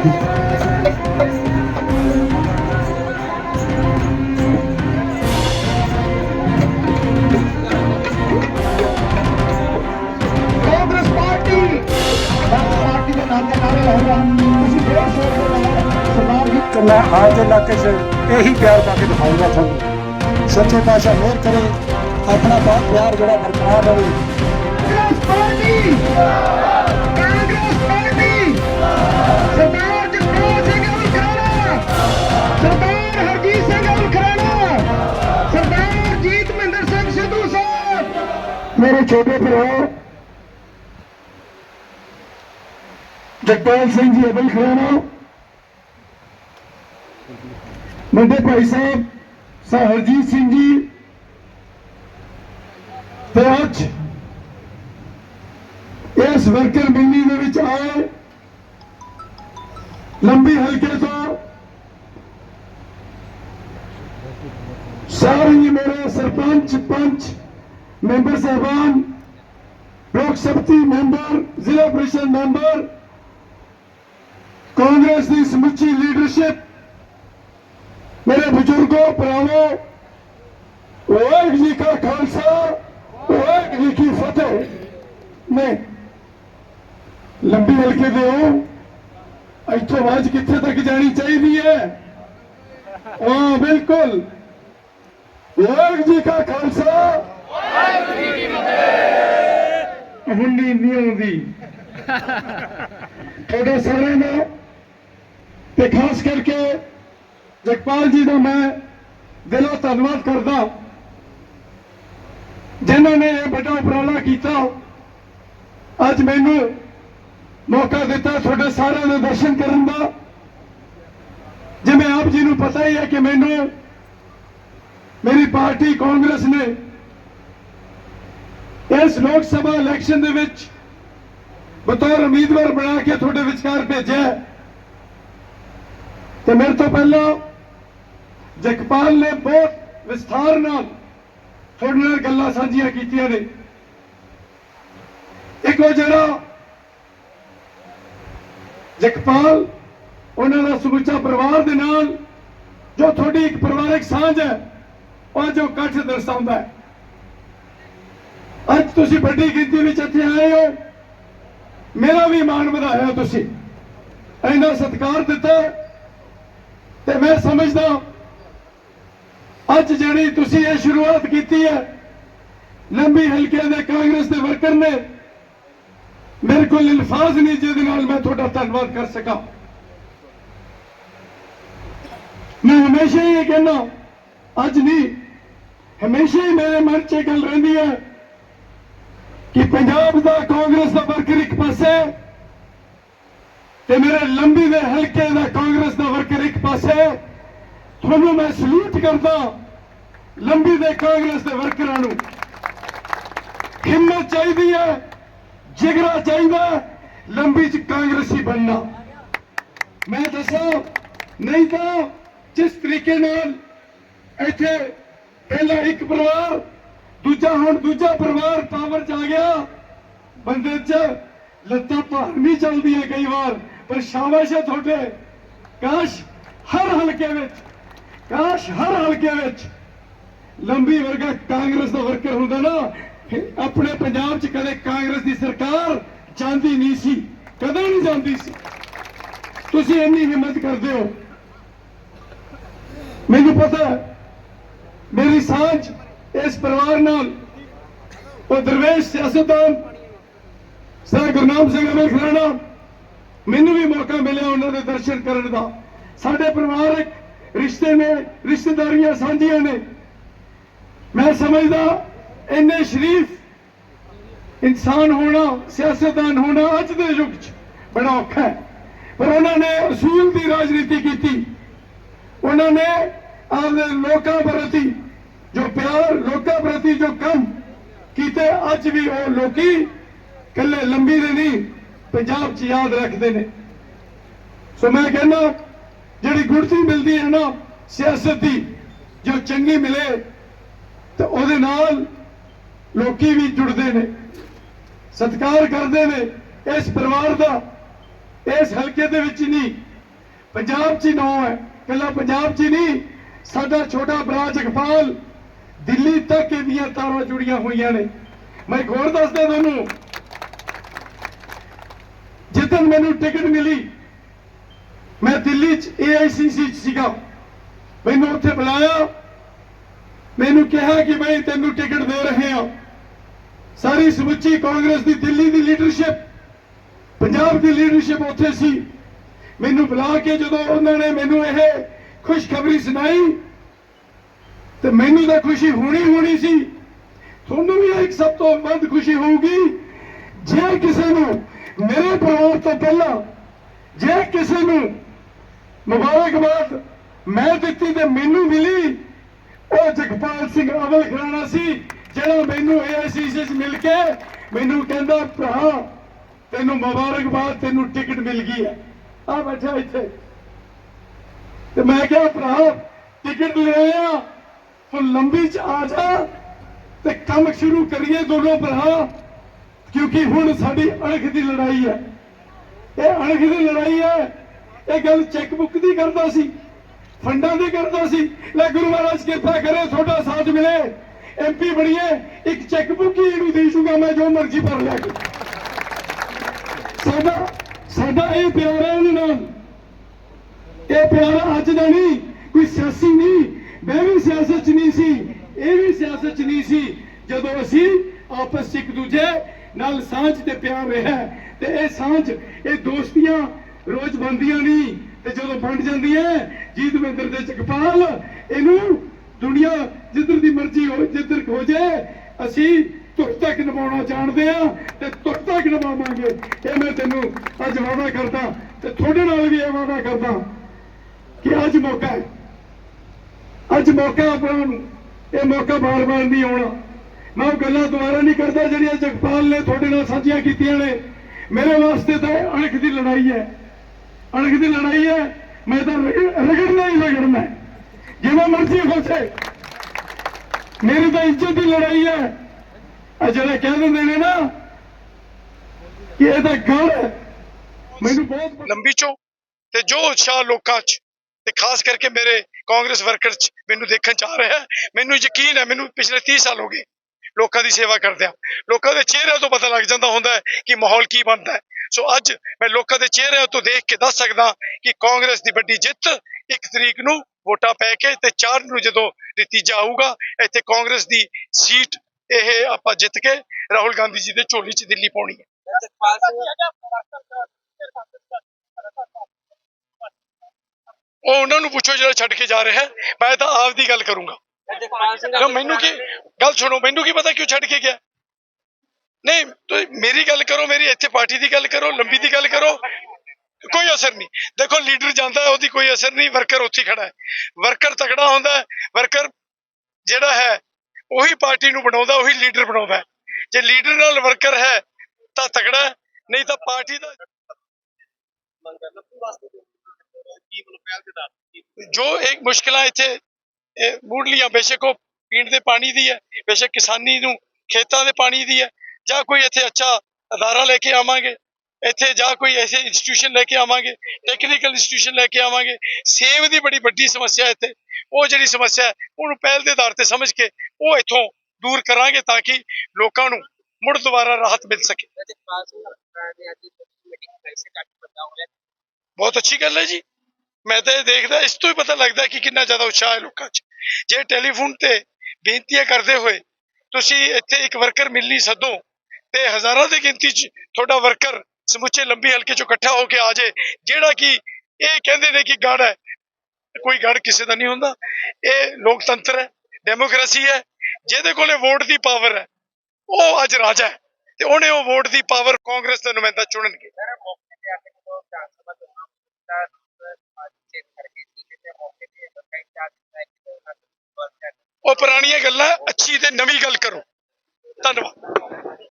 Congress party Congress party ਦੇ ਨਾਮ ਦੇ ਨਾਰੇ ਹੋਗਾ ਤੁਸੀਂ ਫੇਰ ਸ਼ੋਰ ਦੇ ਨਾਲ ਸਰਦਾਰ ਜੀ ਤੇ ਮੈਂ ਅੱਜ ਦੇ ਇਲਾਕੇ 'ਚ ਮੇਰੇ ਛੋਟੇ ਭਰਾ। ਜਗਤਾਰ ਸਿੰਘ ਜੀ ਅਬਲ ਖਰਾਣਾ ਵੱਡੇ ਭਾਈ ਸਾਹਿਬ, ਸਰ ਹਰਜੀਤ ਸਿੰਘ ਜੀ। ਤੇ ਅੱਜ ਇਸ ਵਰਕਰ ਮਿਲਣੀ ਦੇ ਵਿੱਚ ਆਏ। ਲੰਬੀ ਹਲਕੇ ਤੋਂ ਸਾਰੇ ਹੀ ਮੇਰੇ ਸਰਪੰਚ, ਪੰਚ ਮੈਂਬਰ ਸਾਹਿਬਾਨ ਲੋਕ ਸਭਤੀ ਮੈਂਬਰ ਜ਼ਿਲ੍ਹਾ ਪ੍ਰੀਸ਼ਦ ਮੈਂਬਰ ਕਾਂਗਰਸ ਦੀ ਸਮੁੱਚੀ ਲੀਡਰਸ਼ਿਪ ਮੇਰੇ ਬਜ਼ੁਰਗੋ ਭਰਾਵੋ ਵਾਹਿਗੁਰੂ ਜੀ ਕਾ ਖਾਲਸਾ ਵਾਹਿਗੁਰੂ ਜੀ ਕੀ ਫਤਿਹ ਮੈਂ ਲੰਬੀ ਹਲਕੇ ਦੇ ਹੋ ਇੱਥੋਂ ਆਵਾਜ਼ ਕਿੱਥੇ ਤੱਕ ਜਾਣੀ ਚਾਹੀਦੀ ਹੈ ਹਾਂ ਬਿਲਕੁਲ ਵਾਹਿਗੁਰੂ ਜੀ ਕਾ ਖਾਲਸਾ ਵਾਹਿਗੁਰੂ ਜੀ ਕੀ ਫਤਿਹ ਹੁਣ ਨਹੀਂ ਆਉਂਦੀ। ਤੁਹਾਡੇ ਸਾਰਿਆਂ ਦਾ ਤੇ ਖਾਸ ਕਰਕੇ ਜਗਪਾਲ ਜੀ ਦਾ ਮੈਂ ਦਿਲੋਂ ਧੰਨਵਾਦ ਕਰਦਾ ਜਿਨ੍ਹਾਂ ਨੇ ਇਹ ਵੱਡਾ ਉਪਰਾਲਾ ਕੀਤਾ। ਅੱਜ ਮੈਨੂੰ ਮੌਕਾ ਦਿੱਤਾ ਤੁਹਾਡੇ ਸਾਰਿਆਂ ਦੇ ਦਰਸ਼ਨ ਕਰਨ ਦਾ। ਜਿਵੇਂ ਆਪ ਜੀ ਨੂੰ ਪਤਾ ਹੀ ਹੈ ਕਿ ਮੈਨੂੰ ਮੇਰੀ ਪਾਰਟੀ ਕਾਂਗਰਸ ਨੇ ਇਸ ਲੋਕ ਸਭਾ ਇਲੈਕਸ਼ਨ ਦੇ ਵਿੱਚ ਬਤੌਰ ਉਮੀਦਵਾਰ ਬਣਾ ਕੇ ਤੁਹਾਡੇ ਵਿਚਕਾਰ ਭੇਜਿਆ ਤੇ ਮੇਰੇ ਤੋਂ ਪਹਿਲਾਂ ਜਗਪਾਲ ਨੇ ਬਹੁਤ ਵਿਸਥਾਰ ਨਾਲ ਤੁਹਾਡੇ ਨਾਲ ਗੱਲਾਂ ਸਾਂਝੀਆਂ ਕੀਤੀਆਂ ਨੇ। ਇੱਕ ਉਹ ਜਿਹੜਾ ਜਗਪਾਲ ਉਹਨਾਂ ਦਾ ਸਮੁੱਚਾ ਪਰਿਵਾਰ ਦੇ ਨਾਲ ਜੋ ਤੁਹਾਡੀ ਇੱਕ ਪਰਿਵਾਰਕ ਸਾਂਝ ਹੈ, ਉਹ ਜੋ ਇਕੱਠ ਦਰਸਾਉਂਦਾ ਹੈ। ਅੱਜ ਤੁਸੀਂ ਵੱਡੀ ਗਿਣਤੀ ਵਿੱਚ ਇੱਥੇ ਆਏ ਹੋ। ਮੇਰਾ ਵੀ ਮਾਣ ਵਧਾਇਆ ਤੁਸੀਂ। ਇੰਨਾ ਸਤਿਕਾਰ ਦਿੱਤਾ। ਤੇ ਮੈਂ ਸਮਝਦਾ ਅੱਜ ਜਿਹੜੀ ਤੁਸੀਂ ਇਹ ਸ਼ੁਰੂਆਤ ਕੀਤੀ ਹੈ, ਲੰਬੀ ਹਲਕਿਆਂ ਦੇ ਕਾਂਗਰਸ ਦੇ ਵਰਕਰ ਨੇ, ਮੇਰੇ ਕੋਲ ਅਲਫਾਜ਼ ਨਹੀਂ ਜਿਹਦੇ ਨਾਲ ਮੈਂ ਤੁਹਾਡਾ ਧੰਨਵਾਦ ਕਰ ਸਕਾਂ। ਮੈਂ ਹਮੇਸ਼ਾ ਹੀ ਇਹ ਕਹਿੰਦਾ ਅੱਜ ਨਹੀਂ, ਹਮੇਸ਼ਾ ਹੀ ਮੇਰੇ ਮਨ 'ਚ ਇਹ ਗੱਲ ਰਹਿੰਦੀ ਹੈ ਕਿ ਪੰਜਾਬ ਦਾ ਕਾਂਗਰਸ ਦਾ ਵਰਕਰ ਇੱਕ ਪਾਸੇ ਤੇ ਮੇਰੇ ਲੰਬੀ ਦੇ ਹਲਕੇ ਦਾ ਕਾਂਗਰਸ ਦਾ ਵਰਕਰ ਇੱਕ ਪਾਸੇ, ਤੁਹਾਨੂੰ ਮੈਂ ਸਲੂਟ ਕਰਦਾ ਲੰਬੀ ਦੇ ਕਾਂਗਰਸ ਦੇ ਵਰਕਰਾਂ ਨੂੰ। ਹਿੰਮਤ ਚਾਹੀਦੀ ਹੈ, ਜਿਗਰਾ ਚਾਹੀਦਾ ਲੰਬੀ ਚ ਕਾਂਗਰਸੀ ਬਣਨਾ। ਮੈਂ ਦੱਸਾਂ, ਨਹੀਂ ਤਾਂ ਜਿਸ ਤਰੀਕੇ ਨਾਲ ਇੱਥੇ ਪਹਿਲਾਂ ਇੱਕ ਪਰਿਵਾਰ ਦੂਜਾ ਹੁਣ ਦੂਜਾ ਪਰਿਵਾਰ ਪਾਵਰ ਚ ਆ ਗਿਆ। ਬੰਦੇ ਚ ਲੱਤਾਂ ਭਾਰ ਨਹੀਂ ਚੱਲਦੀਆਂ ਕਈ ਵਾਰ, ਪਰ ਸ਼ਾਬਾਸ਼ ਹੈ ਤੁਹਾਡੇ। ਕਾਸ਼ ਹਰ ਹਲਕੇ ਵਿੱਚ, ਕਾਸ਼ ਹਰ ਹਲਕੇ ਵਿੱਚ ਲੰਬੀ ਵਰਗਾ ਕਾਂਗਰਸ ਦਾ ਵਰਕਰ ਹੁੰਦਾ ਨਾ ਆਪਣੇ ਪੰਜਾਬ 'ਚ ਕਦੇ ਕਾਂਗਰਸ ਦੀ ਸਰਕਾਰ ਜਾਂਦੀ ਨਹੀਂ ਸੀ, ਕਦੇ ਨਹੀਂ ਜਾਂਦੀ ਸੀ। ਤੁਸੀਂ ਇੰਨੀ ਹਿੰਮਤ ਕਰਦੇ ਹੋ। ਮੈਨੂੰ ਪਤਾ ਮੇਰੀ ਸਾਂਝ ਇਸ ਪਰਿਵਾਰ ਨਾਲ ਉਹ ਦਰਵੇਸ਼ ਸਿਆਸਤਦਾਨ, ਸਰ ਗੁਰਨਾਮ ਸਿੰਘ ਅਮਲ ਖਰਾਣਾ, ਮੈਨੂੰ ਵੀ ਮੌਕਾ ਮਿਲਿਆ ਉਹਨਾਂ ਦੇ ਦਰਸ਼ਨ ਕਰਨ ਦਾ। ਸਾਡੇ ਪਰਿਵਾਰਕ ਰਿਸ਼ਤੇ ਨੇ, ਰਿਸ਼ਤੇਦਾਰੀਆਂ ਸਾਂਝੀਆਂ ਨੇ। ਮੈਂ ਸਮਝਦਾ, ਇੰਨੇ ਸ਼ਰੀਫ ਇਨਸਾਨ ਹੋਣਾ, ਸਿਆਸਤਦਾਨ ਹੋਣਾ ਅੱਜ ਦੇ ਯੁੱਗ 'ਚ ਬੜਾ ਔਖਾ ਹੈ। ਪਰ ਉਹਨਾਂ ਨੇ ਅਸੂਲ ਦੀ ਰਾਜਨੀਤੀ ਕੀਤੀ। ਉਹਨਾਂ ਨੇ ਆਪਦੇ ਲੋਕਾਂ ਪ੍ਰਤੀ ਜੋ ਪਿਆਰ ਲੋਕਾਂ ਪ੍ਰਤੀ ਜੋ ਕੰਮ ਕੀਤੇ, ਅੱਜ ਵੀ ਉਹ ਲੋਕੀ ਕੱਲੇ ਲੰਬੀ ਦੇ ਨਹੀਂ, ਪੰਜਾਬ 'ਚ ਯਾਦ ਰੱਖਦੇ ਨੇ। ਸੋ ਮੈਂ ਕਹਿੰਦਾ, ਜਿਹੜੀ ਗੁੜਤੀ ਮਿਲਦੀ ਹੈ ਨਾ, ਸਿਆਸਤ ਦੀ, ਜੋ ਚੰਗੀ ਮਿਲੇ, ਤੇ ਉਹਦੇ ਨਾਲ ਲੋਕੀ ਵੀ ਜੁੜਦੇ ਨੇ, ਸਤਿਕਾਰ ਕਰਦੇ ਨੇ, ਇਸ ਪਰਿਵਾਰ ਦਾ, ਇਸ ਹਲਕੇ ਦੇ ਵਿੱਚ ਨਹੀਂ। ਪੰਜਾਬ 'ਚ ਹੀ ਨੌ ਹੈ ਕੱਲਾ ਪੰਜਾਬ 'ਚ ਹੀ ਨਹੀਂ, ਸਾਡਾ ਛੋਟਾ ਭਰਾ ਜਗਪਾਲ ਦਿੱਲੀ ਤੱਕ ਇਹਦੀਆਂ ਤਾਰਾਂ ਜੁੜੀਆਂ ਹੋਈਆਂ ਨੇ? ਮੈਂ ਇੱਕ ਹੋਰ ਦੱਸਦਾ ਤੁਹਾਨੂੰ। ਜਿੱਦਣ ਮੈਨੂੰ ਟਿਕਟ ਮਿਲੀ, ਮੈਂ ਦਿੱਲੀ 'ਚ AICC 'ਚ ਸੀਗਾ। ਮੈਨੂੰ ਉੱਥੇ ਬੁਲਾਇਆ। ਮੈਨੂੰ ਕਿਹਾ ਕਿ ਬਈ ਤੈਨੂੰ ਟਿਕਟ ਦੇ ਰਹੇ ਹਾਂ। ਸਾਰੀ ਸਮੁੱਚੀ ਕਾਂਗਰਸ ਦੀ ਦਿੱਲੀ ਦੀ ਲੀਡਰਸ਼ਿਪ ਪੰਜਾਬ ਦੀ ਲੀਡਰਸ਼ਿਪ ਉੱਥੇ ਸੀ। ਮੈਨੂੰ ਬੁਲਾ ਕੇ ਜਦੋਂ ਉਹਨਾਂ ਨੇ ਮੈਨੂੰ ਇਹ ਖੁਸ਼ਖਬਰੀ ਸੁਣਾਈ ਤੇ ਮੈਨੂੰ ਤਾਂ ਖੁਸ਼ੀ ਹੋਣੀ ਹੋਣੀ ਸੀ। ਤੁਹਾਨੂੰ ਵੀ ਇੱਕ ਸਭ ਤੋਂ ਵੱਧ ਖੁਸ਼ੀ ਹੋਊਗੀ, ਜੇ ਕਿਸੇ ਨੂੰ ਮੇਰੇ ਪਰਿਵਾਰ ਤੋਂ ਪਹਿਲਾਂ, ਜੇ ਕਿਸੇ ਨੂੰ ਮੁਬਾਰਕਬਾਦ ਮੈਂ ਦਿੱਤੀ ਤੇ ਮੈਨੂੰ ਮਿਲੀ, ਉਹ ਜਗਪਾਲ ਸਿੰਘ ਅਵਲ ਖਰਾਣਾ ਸੀ, ਜਿਹੜਾ ਮੈਨੂੰ ਏਆਈਸੀਸੀ 'ਚ ਮਿਲ ਕੇ ਮੈਨੂੰ ਕਹਿੰਦਾ, ਭਰਾ, ਤੈਨੂੰ ਮੁਬਾਰਕਬਾਦ, ਤੈਨੂੰ ਟਿਕਟ ਮਿਲ ਗਈ ਹੈ। ਆ ਬੈਠਾ ਇੱਥੇ। ਤੇ ਮੈਂ ਕਿਹਾ, ਭਰਾ, ਟਿਕਟ ਲੈ ਆ ਹੁਣ ਲੰਬੀ ਚ ਆ ਜਾ ਤੇ ਕੰਮ ਸ਼ੁਰੂ ਕਰੀਏ ਦੋਨੋਂ ਭਰਾ, ਕਿਉਂਕਿ ਹੁਣ ਸਾਡੀ ਅਣਖ ਦੀ ਲੜਾਈ ਹੈ। ਇਹ ਅਣਖ ਦੀ ਲੜਾਈ ਹੈ। ਇਹ ਗੱਲ ਚੈੱਕ ਬੁੱਕ ਦੀ ਕਰਦਾ ਸੀ, ਫੰਡਾਂ ਦੀ ਕਰਦਾ ਸੀ। ਲੈ ਗੁਰੂ ਮਹਾਰਾਜ ਕਿਰਪਾ ਕਰੇ, ਤੁਹਾਡਾ ਸਾਥ ਮਿਲੇ। ਐਮਪੀ ਬਣੀਏ, ਇੱਕ ਚੈੱਕ ਬੁੱਕ ਹੀ ਇਹਨੂੰ ਦੇ ਦੂੰਗਾ ਮੈਂ, ਜੋ ਮਰਜ਼ੀ ਭਰ ਲਿਆ ਕੇ ਸਾਡਾ ਸਾਡਾ ਇਹ ਪਿਆਰ ਹੈ ਉਹਨਾਂ ਨਾਲ ਇਹ ਪਿਆਰ ਅੱਜ ਦਾ ਨਹੀਂ, ਕੋਈ ਸਿਆਸੀ ਨਹੀਂ ਮੈਂ ਵੀ ਸਿਆਸਤ 'ਚ ਨਹੀਂ ਸੀ, ਇਹ ਵੀ ਸਿਆਸਤ 'ਚ ਨਹੀਂ ਸੀ। ਜਦੋਂ ਅਸੀਂ ਆਪਸ 'ਚ ਇੱਕ ਦੂਜੇ ਨਾਲ ਸਾਂਝ ਤੇ ਪਿਆਰ ਰਿਹਾ ਤੇ ਇਹ ਸਾਂਝ, ਇਹ ਦੋਸਤੀਆਂ ਰੋਜ਼ ਬਣਦੀਆਂ ਨਹੀਂ, ਤੇ ਜਦੋਂ ਬਣ ਜਾਂਦੀਆਂ ਜੀਤਵਿੰਦਰ ਦੇ ਜਗਪਾਲ, ਇਹਨੂੰ ਦੁਨੀਆ ਜਿੱਧਰ ਦੀ ਮਰਜ਼ੀ ਹੋ, ਜਿੱਧਰ ਹੋ ਜਾਏ, ਅਸੀਂ ਤੁਰ ਤੱਕ ਨਿਭਾਉਣਾ ਜਾਣਦੇ ਆ ਤੇ ਤੁਰ ਤੱਕ ਨਿਭਾਵਾਂਗੇ। ਇਹ ਮੈਂ ਤੈਨੂੰ ਅੱਜ ਵਾਅਦਾ ਕਰਦਾ, ਤੇ ਤੁਹਾਡੇ ਨਾਲ ਵੀ ਇਹ ਵਾਅਦਾ ਕਰਦਾ ਕਿ ਅੱਜ ਮੌਕਾ ਹੈ। ਅੱਜ ਮੌਕਾ ਆਪਣਾ ਨੂੰ, ਇਹ ਮੌਕਾ ਬਾਰ-ਬਾਰ ਨਹੀਂ ਆਉਣਾ। ਮੈਂ ਉਹ ਗੱਲਾਂ ਦੁਬਾਰਾ ਨਹੀਂ ਕਰਦਾ ਜਿਹੜੀਆਂ ਜਗਪਾਲ ਨੇ ਤੁਹਾਡੇ ਨਾਲ ਸਾਂਝੀਆਂ ਕੀਤੀਆਂ ਨੇ। ਮੇਰੇ ਵਾਸਤੇ ਤਾਂ ਅਣਖ ਦੀ ਲੜਾਈ ਹੈ। ਅਣਖ ਦੀ ਲੜਾਈ ਹੈ। ਮੈਂ ਤਾਂ ਰਗੜਨਾ ਹੀ ਰਗੜਨਾ ਜਿਵੇਂ ਮਰਜ਼ੀ ਹੋ ਮੇਰੀ ਤਾਂ ਇੱਜ਼ਤ ਦੀ ਲੜਾਈ ਹੈ। ਆ ਜਿਹੜੇ ਕਹਿ ਦਿੰਦੇ ਨੇ ਨਾ ਕਿ ਇਹ ਤਾਂ ਗੜ ਮੈਨੂੰ ਬਹੁਤ ਲੰਬੀ ਚੋ ਤੇ ਜੋ ਉਤਸ਼ਾਹ ਲੋਕਾਂ 'ਚ ਤੇ ਖਾਸ ਕਰਕੇ ਮੇਰੇ ਕਾਂਗਰਸ ਵਰਕਰ 'ਚ ਮੈਨੂੰ ਦੇਖਣ 'ਚ ਆ ਰਿਹਾ ਮੈਨੂੰ ਯਕੀਨ ਹੈ, ਮੈਨੂੰ ਪਿਛਲੇ 30 ਸਾਲ ਹੋ ਗਏ ਲੋਕਾਂ ਦੀ ਸੇਵਾ ਕਰਦਿਆਂ ਲੋਕਾਂ ਦੇ ਚਿਹਰਿਆਂ ਤੋਂ ਪਤਾ ਲੱਗ ਜਾਂਦਾ ਹੁੰਦਾ ਹੈ ਕਿ ਮਾਹੌਲ ਕੀ ਬਣਦਾ ਹੈ। ਸੋ ਅੱਜ ਮੈਂ ਲੋਕਾਂ ਦੇ ਚਿਹਰਿਆਂ ਤੋਂ ਦੇਖ ਕੇ ਦੱਸ ਸਕਦਾ ਕਿ ਕਾਂਗਰਸ ਦੀ ਵੱਡੀ ਜਿੱਤ ਇੱਕ ਤਰੀਕ ਨੂੰ ਵੋਟਾਂ ਪੈ ਕੇ ਤੇ 4 ਨੂੰ ਜਦੋਂ ਨਤੀਜਾ ਆਊਗਾ, ਇੱਥੇ ਕਾਂਗਰਸ ਦੀ ਸੀਟ ਇਹ ਆਪਾਂ ਜਿੱਤ ਕੇ ਰਾਹੁਲ ਗਾਂਧੀ ਜੀ ਦੇ ਝੋਲੀ 'ਚ ਦਿੱਲੀ ਪਾਉਣੀ ਹੈ ਜਗਪਾਲ ਸਿੰਘ ਉਹ ਉਹਨਾਂ ਨੂੰ ਪੁੱਛੋ ਜਿਹੜਾ ਛੱਡ ਕੇ ਜਾ ਰਿਹਾ ਮੈਂ ਤਾਂ ਆਪ ਦੀ ਗੱਲ ਕਰੂੰਗਾ। ਨਾ ਮੈਨੂੰ ਕੀ ਗੱਲ ਸੁਣੋ ਮੈਨੂੰ ਕੀ ਪਤਾ ਕਿਉਂ ਛੱਡ ਕੇ ਗਿਆ? ਨਹੀਂ ਤੁਸੀਂ ਮੇਰੀ ਗੱਲ ਕਰੋ ਮੇਰੀ ਇੱਥੇ ਪਾਰਟੀ ਦੀ ਗੱਲ ਕਰੋ ਲੰਬੀ ਦੀ ਗੱਲ ਕਰੋ ਕੋਈ ਅਸਰ ਨਹੀਂ। ਦੇਖੋ ਲੀਡਰ ਜਾਂਦਾ ਉਹਦੀ ਕੋਈ ਅਸਰ ਨਹੀਂ ਵਰਕਰ ਉੱਥੇ ਖੜਾ ਹੈ। ਵਰਕਰ ਤਕੜਾ ਹੁੰਦਾ ਹੈ ਵਰਕਰ ਜਿਹੜਾ ਹੈ ਉਹੀ ਪਾਰਟੀ ਨੂੰ ਬਣਾਉਂਦਾ ਉਹੀ ਲੀਡਰ ਬਣਾਉਂਦਾ। ਜੇ ਲੀਡਰ ਨਾਲ ਵਰਕਰ ਹੈ ਤਾਂ ਤਕੜਾ ਨਹੀਂ ਤਾਂ ਪਾਰਟੀ ਦਾ ਜੋ ਇੱਕ ਮੁਸ਼ਕਲਾਂ ਇੱਥੇ ਇਹ ਮੁੱਢਲੀਆਂ ਬੇਸ਼ੱਕ ਉਹ ਪੀਣ ਦੇ ਪਾਣੀ ਦੀ ਹੈ ਬੇਸ਼ੱਕ ਕਿਸਾਨੀ ਨੂੰ ਖੇਤਾਂ ਦੇ ਪਾਣੀ ਦੀ ਹੈ ਜਾਂ ਕੋਈ ਇੱਥੇ ਅੱਛਾ ਅਦਾਰਾ ਲੈ ਕੇ ਆਵਾਂਗੇ ਇੱਥੇ ਜਾਂ ਕੋਈ ਐਸੇ ਇੰਸਟੀਟਿਊਸ਼ਨ ਲੈ ਕੇ ਆਵਾਂਗੇ ਟੈਕਨੀਕਲ ਇੰਸਟੀਟਿਊਸ਼ਨ ਲੈ ਕੇ ਆਵਾਂਗੇ ਸੇਵ ਦੀ ਬੜੀ ਵੱਡੀ ਸਮੱਸਿਆ ਹੈ ਇੱਥੇ ਉਹ ਜਿਹੜੀ ਸਮੱਸਿਆ ਹੈ ਉਹਨੂੰ ਪਹਿਲ ਦੇ ਆਧਾਰ ਤੇ ਸਮਝ ਕੇ ਉਹ ਇੱਥੋਂ ਦੂਰ ਕਰਾਂਗੇ ਤਾਂ ਕਿ ਲੋਕਾਂ ਨੂੰ ਮੁੜ ਦੁਬਾਰਾ ਰਾਹਤ ਮਿਲ ਸਕੇ। ਬਹੁਤ ਅੱਛੀ ਗੱਲ ਹੈ ਜੀ। ਮੈਂ ਤਾਂ ਇਹ ਦੇਖਦਾ, ਇਸ ਤੋਂ ਹੀ ਪਤਾ ਲੱਗਦਾ ਕਿ ਕਿੰਨਾ ਜ਼ਿਆਦਾ ਉਤਸ਼ਾਹ ਹੈ ਲੋਕਾਂ 'ਚ। ਜੇ ਟੈਲੀਫੋਨ ਤੇ ਬੇਨਤੀਆਂ ਕਰਦੇ ਹੋਏ ਤੁਸੀਂ ਇੱਥੇ ਇੱਕ ਵਰਕਰ ਮਿਲਣੀ ਸੱਦੋ ਤੇ ਹਜ਼ਾਰਾਂ ਦੀ ਗਿਣਤੀ 'ਚ ਤੁਹਾਡਾ ਵਰਕਰ ਸਮੁੱਚੇ ਲੰਬੀ ਹਲਕੇ 'ਚੋਂ ਇਕੱਠਾ ਹੋ ਕੇ ਆ ਜਾਏ, ਜਿਹੜਾ ਕਿ ਇਹ ਕਹਿੰਦੇ ਨੇ ਕਿ ਗੜ ਹੈ, ਕੋਈ ਗੜ ਕਿਸੇ ਦਾ ਨਹੀਂ ਹੁੰਦਾ। ਇਹ ਲੋਕਤੰਤਰ ਹੈ ਡੈਮੋਕ੍ਰੇਸੀ ਹੈ, ਜਿਹਦੇ ਕੋਲੇ ਵੋਟ ਦੀ ਪਾਵਰ ਹੈ, ਉਹ ਅੱਜ ਰਾਜਾ ਹੈ ਤੇ ਉਹਨੇ ਉਹ ਵੋਟ ਦੀ ਪਾਵਰ ਕਾਂਗਰਸ ਦਾ ਨੁਮਾਇੰਦਾ ਚੁਣਨਗੇ। ਉਹ ਪੁਰਾਣੀਆਂ ਗੱਲਾਂ ਅੱਛੀ ਤੇ ਨਵੀਂ ਗੱਲ ਕਰੋ। ਧੰਨਵਾਦ।